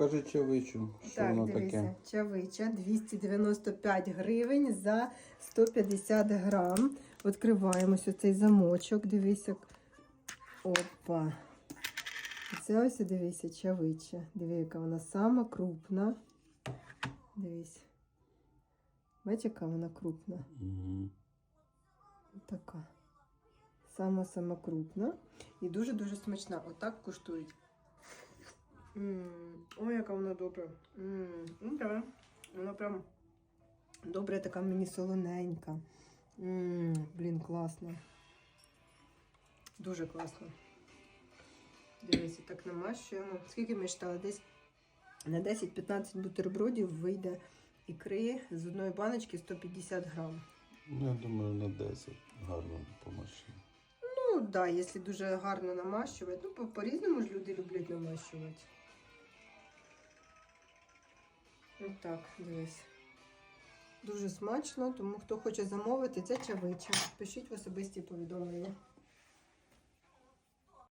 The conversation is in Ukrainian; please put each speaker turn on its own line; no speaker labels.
покажи чавичу, що
так,
воно
дивися,
таке.
чавича 295 гривень за 150 грам. Відкриваємо ось цей замочок. Дивися. Опа. Це ось дивися, чавича. Диви, яка вона сама крупна. Дивись. Бачиш, яка вона крупна.
Угу.
Така. Сама-сама крупна. І дуже-дуже смачна. Отак коштують. М, Ой, яка вона добра. М, Ну, да. Вона прям добра, така мені солоненька. М, Блін, класно. Дуже класно. Дивіться, так намащуємо. Скільки ми читали? Десь на 10-15 бутербродів вийде ікри з одної баночки 150 грам.
Ну, я думаю, на 10 гарно по.
Ну, так, да, якщо дуже гарно намащувати. Ну, по- по-різному ж люди люблять намащувати. Ось так, дивись. Дуже смачно, тому хто хоче замовити, це чавича. Пишіть в особисті повідомлення.